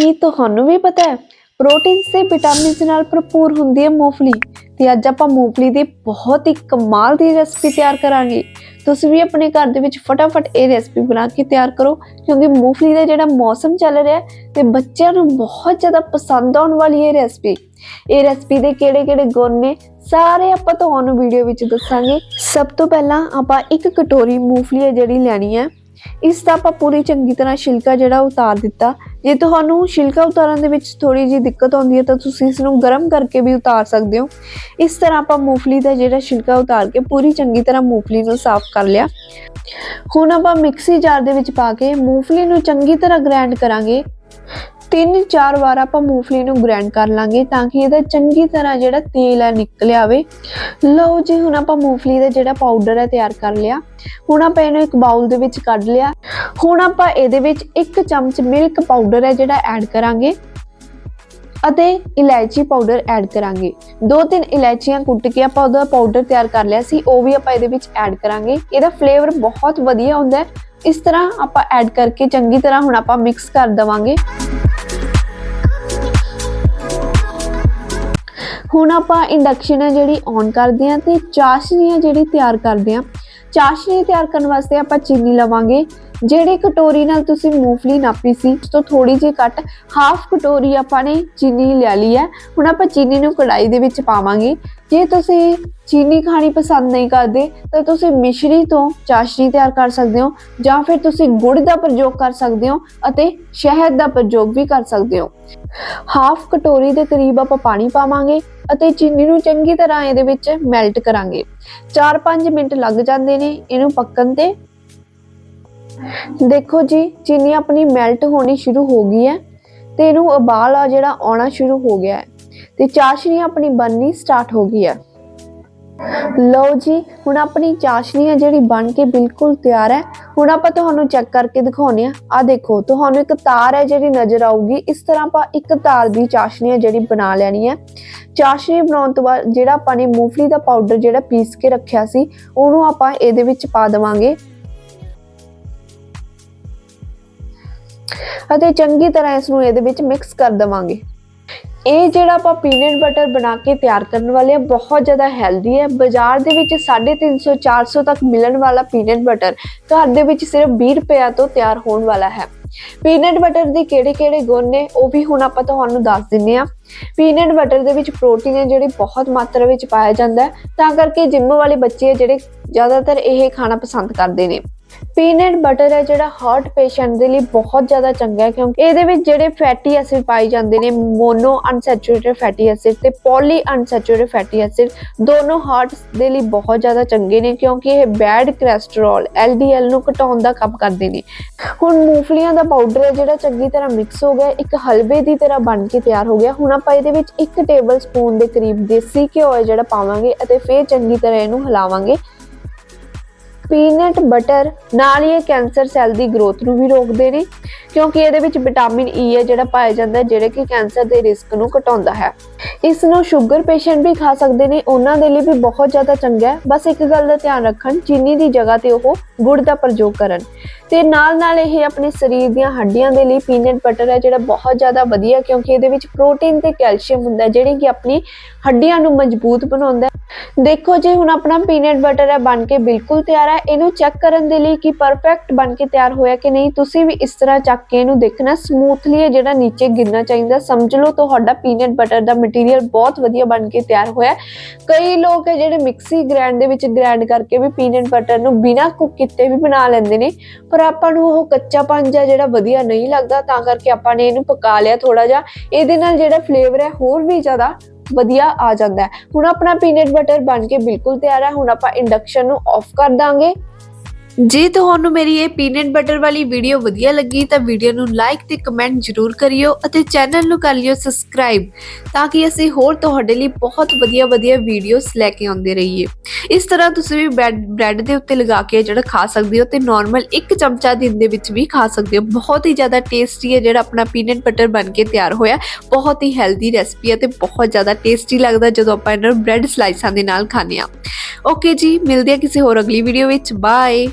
ਕੀ ਤੁਹਾਨੂੰ ਵੀ ਪਤਾ ਹੈ? ਪ੍ਰੋਟੀਨ ਤੇ ਵਿਟਾਮਿਨਸ ਨਾਲ ਭਰਪੂਰ ਹੁੰਦੀ ਹੈ ਮੂੰਗਫਲੀ। ਤੇ ਅੱਜ ਆਪਾਂ ਮੂੰਗਫਲੀ ਦੀ ਬਹੁਤ ਹੀ ਕਮਾਲ ਦੀ ਰੈਸਪੀ ਤਿਆਰ ਕਰਾਂਗੇ। ਤੁਸੀਂ ਵੀ ਆਪਣੇ ਘਰ ਦੇ ਵਿੱਚ ਫਟਾਫਟ ਇਹ ਰੈਸਪੀ ਬਣਾ ਕੇ ਤਿਆਰ ਕਰੋ, ਕਿਉਂਕਿ ਮੂੰਗਫਲੀ ਦਾ ਜਿਹੜਾ ਮੌਸਮ ਚੱਲ ਰਿਹਾ ਹੈ ਤੇ ਬੱਚਿਆਂ ਨੂੰ ਬਹੁਤ ਜ਼ਿਆਦਾ ਪਸੰਦ ਆਉਣ ਵਾਲੀ ਇਹ ਰੈਸਪੀ। ਇਹ ਰੈਸਪੀ ਦੇ ਕਿਹੜੇ-ਕਿਹੜੇ ਗੁਣ ਨੇ, ਸਾਰੇ ਆਪਾਂ ਤੁਹਾਨੂੰ ਵੀਡੀਓ ਵਿੱਚ ਦੱਸਾਂਗੇ। ਸਭ ਤੋਂ ਪਹਿਲਾਂ ਆਪਾਂ ਇੱਕ ਕਟੋਰੀ ਮੂੰਗਫਲੀ ਹੈ ਜਿਹੜੀ ਲੈਣੀ ਹੈ। ਇਸ ਦਾ ਆਪਾਂ ਪੂਰੀ ਚੰਗੀ ਤਰ੍ਹਾਂ ਛਿਲਕਾ ਜਿਹੜਾ ਉਤਾਰ ਦਿੱਤਾ। ਜੇ ਤੁਹਾਨੂੰ ਛਿਲਕਾ ਉਤਾਰਨ ਦੇ ਵਿੱਚ ਥੋੜੀ ਜਿਹੀ ਦਿੱਕਤ ਆਉਂਦੀ ਹੈ ਤਾਂ ਤੁਸੀਂ ਇਸ ਨੂੰ ਗਰਮ ਕਰਕੇ ਵੀ ਉਤਾਰ ਸਕਦੇ ਹੋ। ਇਸ ਤਰ੍ਹਾਂ ਆਪਾਂ ਮੂੰਗਫਲੀ ਦਾ ਜਿਹੜਾ ਛਿਲਕਾ ਉਤਾਰ ਕੇ ਪੂਰੀ ਚੰਗੀ ਤਰ੍ਹਾਂ ਮੂੰਗਫਲੀ ਨੂੰ ਸਾਫ਼ ਕਰ ਲਿਆ। ਹੁਣ ਆਪਾਂ ਮਿਕਸੀ ਜਾਰ ਦੇ ਵਿੱਚ ਪਾ ਕੇ ਮੂੰਗਫਲੀ ਨੂੰ ਚੰਗੀ ਤਰ੍ਹਾਂ ਗ੍ਰਾਈਂਡ ਕਰਾਂਗੇ। ਤਿੰਨ ਚਾਰ ਵਾਰ ਆਪਾਂ ਮੂੰਗਫਲੀ ਨੂੰ ਗ੍ਰਾਈਂਡ ਕਰ ਲਾਂਗੇ ਤਾਂ ਕਿ ਇਹਦਾ ਚੰਗੀ ਤਰ੍ਹਾਂ ਜਿਹੜਾ ਤੇਲ ਹੈ ਨਿਕਲ ਆਵੇ। ਲਓ ਜੀ, ਹੁਣ ਆਪਾਂ ਮੂੰਗਫਲੀ ਦਾ ਜਿਹੜਾ ਪਾਊਡਰ ਹੈ ਤਿਆਰ ਕਰ ਲਿਆ। ਹੁਣ ਆਪਾਂ ਇਹਨੂੰ ਇੱਕ ਬਾਉਲ ਦੇ ਵਿੱਚ ਕੱਢ ਲਿਆ। ਹੁਣ ਆਪਾਂ ਇਹਦੇ ਵਿੱਚ ਇੱਕ ਚਮਚ ਮਿਲਕ ਪਾਊਡਰ ਹੈ ਜਿਹੜਾ ਐਡ ਕਰਾਂਗੇ ਅਤੇ ਇਲਾਇਚੀ ਪਾਊਡਰ ਐਡ ਕਰਾਂਗੇ। ਦੋ ਤਿੰਨ ਇਲਾਇਚੀਆਂ ਕੁੱਟ ਕੇ ਆਪਾਂ ਉਹਦਾ ਪਾਊਡਰ ਤਿਆਰ ਕਰ ਲਿਆ ਸੀ, ਉਹ ਵੀ ਆਪਾਂ ਇਹਦੇ ਵਿੱਚ ਐਡ ਕਰਾਂਗੇ। ਇਹਦਾ ਫਲੇਵਰ ਬਹੁਤ ਵਧੀਆ ਹੁੰਦਾ ਹੈ। ਇਸ ਤਰ੍ਹਾਂ ਆਪਾਂ ਐਡ ਕਰਕੇ ਚੰਗੀ ਤਰ੍ਹਾਂ ਹੁਣ ਆਪਾਂ ਮਿਕਸ ਕਰ ਦਵਾਂਗੇ। ਹੁਣ ਆਪਾਂ ਇੰਡਕਸ਼ਨ ਹੈ ਜਿਹੜੀ ਔਨ ਕਰਦੇ ਹਾਂ ਤੇ ਚਾਸ਼ਨੀ ਹੈ ਜਿਹੜੀ ਤਿਆਰ ਕਰਦੇ ਹਾਂ। ਚਾਸ਼ਨੀ ਤਿਆਰ ਕਰਨ ਵਾਸਤੇ ਆਪਾਂ ਚੀਨੀ ਲਵਾਂਗੇ। ਜਿਹੜੀ ਕਟੋਰੀ ਨਾਲ ਤੁਸੀਂ ਮੂੰਗਫਲੀ ਨਾਪੀ ਸੀ, ਉਸ ਤੋਂ ਥੋੜੀ ਜਿਹੀ ਘੱਟ ਹਾਫ ਕਟੋਰੀ ਆਪਾਂ ਨੇ ਚੀਨੀ ਲੈ ਲਈ ਹੈ। ਹੁਣ ਆਪਾਂ ਚੀਨੀ ਨੂੰ ਕੜਾਈ ਦੇ ਵਿੱਚ ਪਾਵਾਂਗੇ। ਜੇ ਤੁਸੀਂ ਚੀਨੀ ਖਾਣੀ ਪਸੰਦ ਨਹੀਂ ਕਰਦੇ, ਤਾਂ ਤੁਸੀਂ ਮਿਸ਼ਰੀ ਤੋਂ ਚਾਸ਼ਨੀ ਤਿਆਰ ਕਰ ਸਕਦੇ ਹੋ, ਜਾਂ ਫਿਰ ਤੁਸੀਂ ਗੁੜ ਦਾ ਪ੍ਰਯੋਗ ਕਰ ਸਕਦੇ ਹੋ ਅਤੇ ਸ਼ਹਿਦ ਦਾ ਪ੍ਰਯੋਗ ਵੀ ਕਰ ਸਕਦੇ ਹੋ। ਹਾਫ ਕਟੋਰੀ ਦੇ ਕਰੀਬ ਆਪਾਂ ਪਾਣੀ ਪਾਵਾਂਗੇ ਅਤੇ ਚੀਨੀ ਨੂੰ ਚੰਗੀ ਤਰ੍ਹਾਂ ਇਹਦੇ ਵਿੱਚ ਮੈਲਟ ਕਰਾਂਗੇ। 4-5 ਮਿੰਟ ਲੱਗ ਜਾਂਦੇ ਨੇ, ਇਹਨੂੰ ਪੱਕਣ ਤੇ ਦੇਖੋ ਜੀ ਚੀਨੀ ਆਪਣੀ ਮੈਲਟ ਹੋਣੀ ਸ਼ੁਰੂ ਹੋ ਗਈ ਹੈ ਤੇ ਇਹਨੂੰ ਉਬਾਲ ਆ ਜਿਹੜਾ ਆਉਣਾ ਸ਼ੁਰੂ ਹੋ ਗਿਆ ਹੈ। ਤੇ ਚਾਸ਼ਨੀ ਆਪਣੀ ਬਣਨੀ ਸਟਾਰਟ ਹੋ ਗਈ ਹੈ। ਲਓ ਜੀ, ਹੁਣ ਆਪਣੀ ਚਾਸ਼ਨੀ ਹੈ ਜਿਹੜੀ ਬਣ ਕੇ ਬਿਲਕੁਲ ਤਿਆਰ ਹੈ। ਹੁਣ ਆਪਾਂ ਤੁਹਾਨੂੰ ਚੈੱਕ ਕਰਕੇ ਦਿਖਾਉਨੇ ਆ ਆ ਦੇਖੋ, ਤੁਹਾਨੂੰ ਇੱਕ ਤਾਰ ਹੈ ਜਿਹੜੀ ਨਜ਼ਰ ਆਊਗੀ। ਇਸ ਤਰ੍ਹਾਂ ਆਪਾਂ ਇੱਕ ਤਾਰ ਦੀ ਚਾਸ਼ਨੀ ਹੈ ਜਿਹੜੀ ਬਣਾ ਲੈਣੀ ਹੈ। ਚਾਸ਼ਨੀ ਬਣਾਉਣ ਤੋਂ ਬਾਅਦ ਜਿਹੜਾ ਆਪਾਂ ਨੇ ਮੂੰਗਫਲੀ ਦਾ ਪਾਊਡਰ ਜਿਹੜਾ ਪੀਸ ਕੇ ਰੱਖਿਆ ਸੀ, ਉਹਨੂੰ ਆਪਾਂ ਇਹਦੇ ਵਿੱਚ ਪਾ ਦੇਵਾਂਗੇ। ਅਤੇ ਚੰਗੀ ਤਰ੍ਹਾਂ ਇਸ ਨੂੰ ਇਹਦੇ ਵਿੱਚ ਮਿਕਸ ਕਰ ਦੇਵਾਂਗੇ। ਇਹ ਜਿਹੜਾ ਆਪਾਂ ਪੀਨਟ ਬਟਰ ਬਣਾ ਕੇ ਤਿਆਰ ਕਰਨ ਵਾਲੇ ਆ, ਬਹੁਤ ਜ਼ਿਆਦਾ ਹੈਲਦੀ ਹੈ। ਬਾਜ਼ਾਰ ਦੇ ਵਿੱਚ 350 400 ਤੱਕ ਮਿਲਣ ਵਾਲਾ ਪੀਨਟ ਬਟਰ ਘਰ ਦੇ ਵਿੱਚ ਸਿਰਫ 20 ਰੁਪਏ ਤੋਂ ਤਿਆਰ ਹੋਣ ਵਾਲਾ ਹੈ। ਪੀਨਟ ਬਟਰ ਦੇ ਕਿਹੜੇ-ਕਿਹੜੇ ਗੁਣ ਨੇ, ਉਹ ਵੀ ਹੁਣ ਆਪਾਂ ਤੁਹਾਨੂੰ ਦੱਸ ਦਿੰਨੇ ਆ। ਪੀਨਟ ਬਟਰ ਦੇ ਵਿੱਚ ਪ੍ਰੋਟੀਨ ਹੈ, ਜਿਹੜੀ ਬਹੁਤ ਮਾਤਰਾ ਵਿੱਚ ਪਾਇਆ ਜਾਂਦਾ ਹੈ। ਤਾਂ ਕਰਕੇ ਜਿੰਮ ਵਾਲੇ ਬੱਚੇ ਆ ਜਿਹੜੇ ਜ਼ਿਆਦਾਤਰ ਇਹ ਖਾਣਾ ਪਸੰਦ ਕਰਦੇ ਨੇ। ਪੀਨਟ ਬਟਰ ਹੈ ਜਿਹੜਾ ਹਾਰਟ ਪੇਸ਼ੈਂਟ ਦੇ ਲਈ ਬਹੁਤ ਜ਼ਿਆਦਾ ਚੰਗਾ ਹੈ, ਕਿਉਂਕਿ ਇਹਦੇ ਵਿੱਚ ਜਿਹੜੇ ਫੈਟੀ ਐਸਿਡ ਪਾਏ ਜਾਂਦੇ ਨੇ, ਮੋਨੋ ਅਨਸੈਚੁਰੇਟਡ ਫੈਟੀ ਐਸਿਡ ਤੇ ਪੋਲੀ ਅਨਸੈਚੁਰੇਟਡ ਫੈਟੀ ਐਸਿਡ, ਦੋਨੋਂ ਹਾਰਟ ਦੇ ਲਈ ਬਹੁਤ ਜ਼ਿਆਦਾ ਚੰਗੇ ਨੇ, ਕਿਉਂਕਿ ਇਹ ਬੈਡ ਕੋਲੇਸਟ੍ਰੋਲ LDL ਨੂੰ ਘਟਾਉਣ ਦਾ ਕੰਮ ਕਰਦੇ ਨੇ। ਹੁਣ ਮੂੰਗਫਲੀਆਂ ਦਾ ਪਾਊਡਰ ਹੈ ਜਿਹੜਾ ਚੰਗੀ ਤਰ੍ਹਾਂ ਮਿਕਸ ਹੋ ਗਿਆ, ਇੱਕ ਹਲਵੇ ਦੀ ਤਰ੍ਹਾਂ ਬਣ ਕੇ ਤਿਆਰ ਹੋ ਗਿਆ। ਹੁਣ ਆਪਾਂ ਇਹਦੇ ਵਿੱਚ 1 ਟੇਬਲ ਸਪੂਨ ਦੇ ਕਰੀਬ ਦੇਸੀ ਘਿਓ ਹੈ ਜਿਹੜਾ ਪਾਵਾਂਗੇ ਅਤੇ ਫਿਰ ਚੰਗੀ ਤਰ੍ਹਾਂ ਇਹਨੂੰ ਹਿਲਾਵਾਂਗੇ। ਪੀਨਟ ਬਟਰ ਨਾਲ ਹੀ ਇਹ ਕੈਂਸਰ ਸੈੱਲ ਦੀ ਗਰੋਥ ਨੂੰ ਵੀ ਰੋਕਦੇ ਨੇ। ਕਿਉਂਕਿ ਇਹਦੇ ਵਿੱਚ ਵਿਟਾਮਿਨ ਈ ਹੈ ਜਿਹੜਾ ਪਾਇਆ ਜਾਂਦਾ ਜਿਹੜੇ ਕਿ ਕੈਂਸਰ ਦੇ ਰਿਸਕ ਨੂੰ ਘਟਾਉਂਦਾ ਹੈ। ਇਸ ਨੂੰ ਸ਼ੂਗਰ ਪੇਸ਼ੈਂਟ ਵੀ ਖਾ ਸਕਦੇ ਨੇ, ਉਹਨਾਂ ਦੇ ਲਈ ਵੀ ਬਹੁਤ ਜ਼ਿਆਦਾ ਚੰਗਾ ਹੈ। ਬਸ ਇੱਕ ਗੱਲ ਦਾ ਧਿਆਨ ਰੱਖਣ, ਚੀਨੀ ਦੀ ਜਗ੍ਹਾ ਤੇ ਉਹ ਗੁੜ ਦਾ ਪ੍ਰਯੋਗ ਕਰਨ। ਤੇ ਨਾਲ ਨਾਲ ਇਹ ਆਪਣੇ ਸਰੀਰ ਦੀਆਂ ਹੱਡੀਆਂ ਦੇ ਲਈ ਪੀਨਟ ਬਟਰ ਹੈ, ਜਿਹੜਾ ਬਹੁਤ ਜ਼ਿਆਦਾ ਵਧੀਆ ਕਿਉਂਕਿ ਇਹਦੇ ਵਿੱਚ ਪ੍ਰੋਟੀਨ ਤੇ ਕੈਲਸ਼ੀਅਮ ਹੁੰਦਾ ਹੈ, ਜਿਹੜੀ ਕਿ ਆਪਣੀ ਹੱਡੀਆਂ ਨੂੰ ਮਜ਼ਬੂਤ ਬਣਾਉਂਦਾ ਦੇਖੋ ਜੀ, ਹੁਣ ਆਪਣਾ ਪੀਨਟ ਬਟਰ ਹੈ, ਬਣ ਕੇ ਬਿਲਕੁਲ ਤਿਆਰ ਹੈ। ਇਹਨੂੰ ਚੈੱਕ ਕਰਨ ਦੇ ਲਈ ਕਿ ਪਰਫੈਕਟ ਬਣ ਕੇ ਤਿਆਰ ਹੋਇਆ ਕਿ ਨਹੀਂ, ਤੁਸੀਂ ਵੀ ਇਸ ਤਰ੍ਹਾਂ ਚੱਕ ਕੇ ਇਹਨੂੰ ਦੇਖਣਾ ਸਮੂਥਲੀ ਜਿਹੜਾ ਨੀਚੇ ਗਿਰਨਾ ਚਾਹੀਦਾ। ਸਮਝ ਲਓ, ਤੁਹਾਡਾ ਪੀਨਟ ਬਟਰ ਦਾ ਮਟੀਰੀਅਲ ਬਹੁਤ ਵਧੀਆ ਬਣ ਕੇ ਤਿਆਰ ਹੋਇਆ ਕਈ ਲੋਕ ਹੈ ਜਿਹੜੇ ਮਿਕਸੀ ਗ੍ਰਾਈਂਡ ਦੇ ਵਿੱਚ ਗ੍ਰਾਈਂਡ ਕਰਕੇ ਵੀ ਪੀਨਟ ਬਟਰ ਨੂੰ ਬਿਨਾਂ ਕੁੱਕ ਕੀਤੇ ਵੀ ਬਣਾ ਲੈਂਦੇ ਨੇ, ਪਰ ਆਪਾਂ ਨੂੰ ਉਹ ਕੱਚਾ ਜਿਹਾ ਜਿਹੜਾ ਵਧੀਆ ਨਹੀਂ ਲੱਗਦਾ, ਤਾਂ ਕਰਕੇ ਆਪਾਂ ਨੇ ਇਹਨੂੰ ਪਕਾ ਲਿਆ ਥੋੜਾ ਜਿਹਾ। ਇਹਦੇ ਨਾਲ ਜਿਹੜਾ ਫਲੇਵਰ ਹੈ, ਹੋਰ ਵੀ ਜ਼ਿਆਦਾ ਵਧੀਆ ਆ ਜਾਂਦਾ ਹੈ। ਹੁਣ ਆਪਣਾ ਪੀਨਟ ਬਟਰ ਬਣ ਕੇ ਬਿਲਕੁਲ ਤਿਆਰ ਹੈ, ਹੁਣ ਆਪਾਂ ਇੰਡਕਸ਼ਨ ਨੂੰ ਆਫ ਕਰ ਦਾਂਗੇ। ਜੇ ਤੁਹਾਨੂੰ ਮੇਰੀ ਇਹ ਪੀਨਟ ਬਟਰ ਵਾਲੀ ਵੀਡੀਓ ਵਧੀਆ ਲੱਗੀ ਤਾਂ ਵੀਡੀਓ ਨੂੰ ਲਾਈਕ ਤੇ ਕਮੈਂਟ ਜ਼ਰੂਰ ਕਰਿਓ ਅਤੇ ਚੈਨਲ ਨੂੰ ਕਰ ਲਿਓ ਸਬਸਕ੍ਰਾਈਬ ਤਾਂ ਕਿ ਅਸੀਂ ਹੋਰ ਤੁਹਾਡੇ ਲਈ ਬਹੁਤ ਵਧੀਆ ਵਧੀਆ ਵੀਡੀਓਜ਼ ਲੈ ਕੇ ਆਉਂਦੇ ਰਹੀਏ। ਇਸ ਤਰ੍ਹਾਂ ਤੁਸੀਂ ਵੀ ਬ੍ਰੈਡ ਦੇ ਉੱਤੇ ਲਗਾ ਕੇ ਜਿਹੜਾ ਖਾ ਸਕਦੇ ਹੋ ਤੇ ਨਾਰਮਲ ਇੱਕ ਚਮਚਾ ਦਿਨ ਦੇ ਵਿੱਚ ਵੀ ਖਾ ਸਕਦੇ ਹੋ। ਬਹੁਤ ਹੀ ਜ਼ਿਆਦਾ ਟੇਸਟੀ ਹੈ ਜਿਹੜਾ ਆਪਣਾ ਪੀਨਟ ਬਟਰ ਬਣ ਕੇ ਤਿਆਰ ਹੋਇਆ। ਬਹੁਤ ਹੀ ਹੈਲਦੀ ਰੈਸਪੀ ਹੈ ਤੇ ਬਹੁਤ ਜ਼ਿਆਦਾ ਟੇਸਟੀ ਲੱਗਦਾ ਜਦੋਂ ਆਪਾਂ ਇਹਨਾਂ ਨੂੰ ਬ੍ਰੈਡ ਸਲਾਈਸਾਂ ਦੇ ਨਾਲ ਖਾਂਦੇ ਹਾਂ। ਓਕੇ ਜੀ, ਮਿਲਦੇ ਹਾਂ ਕਿਸੇ ਹੋਰ ਅਗਲੀ ਵੀਡੀਓ ਵਿੱਚ। ਬਾਏ